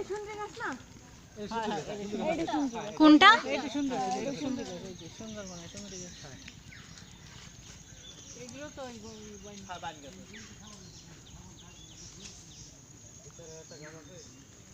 কোনটা গাছ, গাছ। এগুলো তো ওই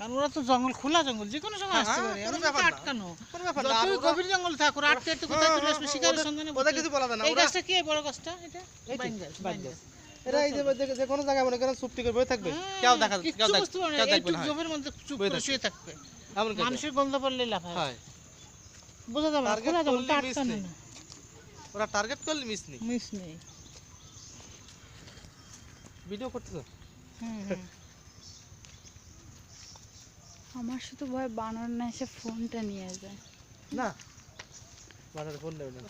কারণ ওরা তো জঙ্গল খোলা জঙ্গল যে কোনো সময় হ্যাঁ, আসতে পারে। কোনো ব্যাপার তো না। আটকানো। কোনো ব্যাপার না, আর যতই গভীর জঙ্গল থাক ওরা আটকে আটকে কোথায় চলে আসবে শিকারের সন্ধানে ওদের কিছু বলা যায় না। এই গাছটা কি বড় গাছটা? এটা বাইন গাছ বাইন গাছ। এরা এই যে যে- কোনো জায়গায় মনে করেন চুপটি করে বসে থাকবে। কেউ দেখা হ্যাঁ, কেউ দেখ- পারে না, কেউ দেখবে না হয়। জমির মধ্যে চুপ করে। শুয়ে থাকবে। মানুষের গন্ধ পড়লে লাফায় হয়। বোঝা যাবে খোলা জঙ্গল আটকানো। ওরা টার্গেট করলে মিস নেই। মিস নেই। ভিডিও করতেছো? হুম হুম। আমার শুধু ভয় বানর না এসে ফোনটা নিয়ে যায় না। বানর ফোন নেবে না।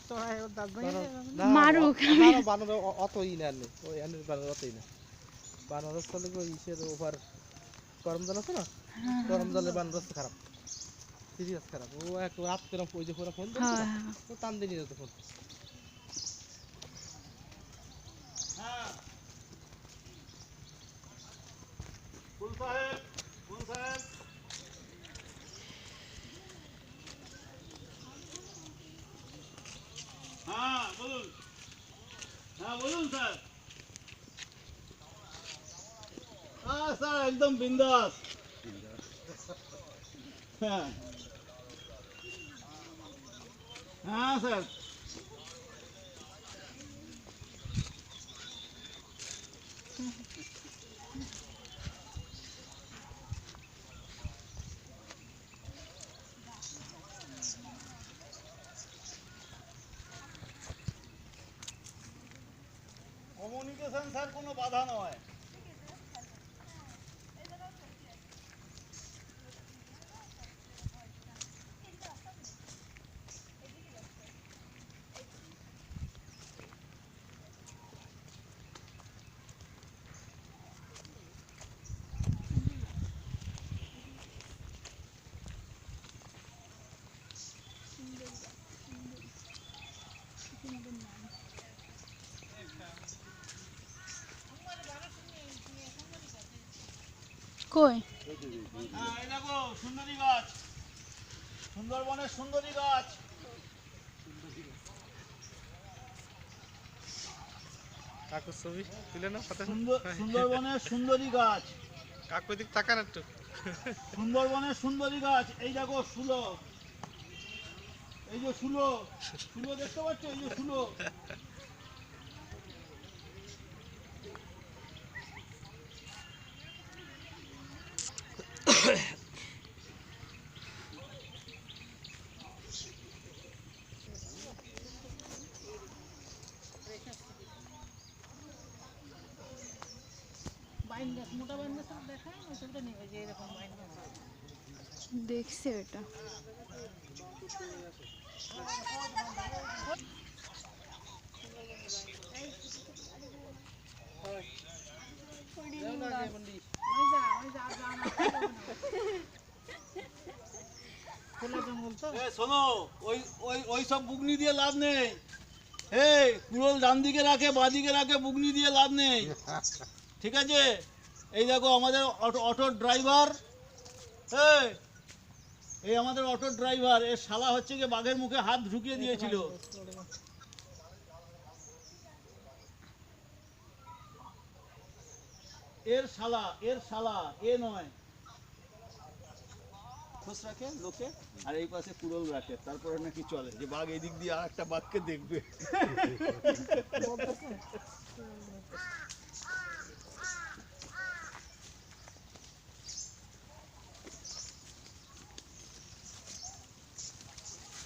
বানর- মারুক, আমি- বানর অ- অত ই না আর ওই এনের বানর অতই না বানরের চলে গো ইসের ওভার গরম জল আছে না? হ্যাঁ, গরম জলে বানর হচ্ছে খারাপ। সিরিয়াস খারাপ। ও এক রাত করে ওই যে পুরো ফোন হ্যাঁ, না, হ্যাঁ। টান দিয়ে নিয়ে যেত ফোন। হ্যাঁ। কোন সাহেব কোন সাহেব। বলুন স্যার হ্যাঁ স্যার একদম বিন্দাস হ্যাঁ হ্যাঁ স্যার কমিউনিকেশন স্যার কোনো বাধা নয় কই? হ্যাঁ সুন্দরী গাছ সুন্দরবনের সুন্দরী গাছ কাকুর ছবি তুলে না সুন্দরবনের সুন্দরী গাছ। কাকু দিক তাকান একটু। সুন্দরবনের সুন্দরী গাছ। এই দেখো শুলো এই যে শুলো শুলো দেখতে পাচ্ছ? এই যে শুলো বাইন গাছ মোটা বাইন গাছ দেখায় ওই ছবিটা নিয়ে ওই যে এরকম বাইন গাছ দেখছে ওটা ওই যা ওই যা যা না খোলা জঙ্গল তো এ শোনো, ওই ওই ওই সব বুগনি দিয়ে লাভ নেই। এই, কুড়োল ডান দিকে রাখে বাঁ দিকে রাখে, বুগনি দিয়ে লাভ নেই। ঠিক আছে? এই দেখো আমাদের অটো অটোর ড্রাইভার। এই এই আমাদের অটো ড্রাইভার এর শালা হচ্ছে গিয়ে বাঘের মুখে হাত ঢুকিয়ে দিয়েছিল। এর শালা এর শালা এ নয়। খোঁজ রাখে লোকে আর এই পাশে কুড়োল রাখে তারপরে নাকি চলে যে বাঘ এই দিক দিয়ে আর একটা বাঘকে দেখবে।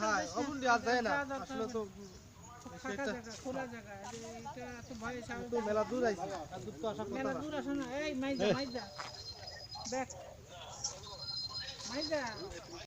হ্যাঁ, মেলা দূর আইছে। মেলা দূর আসো না। এই মাইজা মাইজা দেখ মাইজা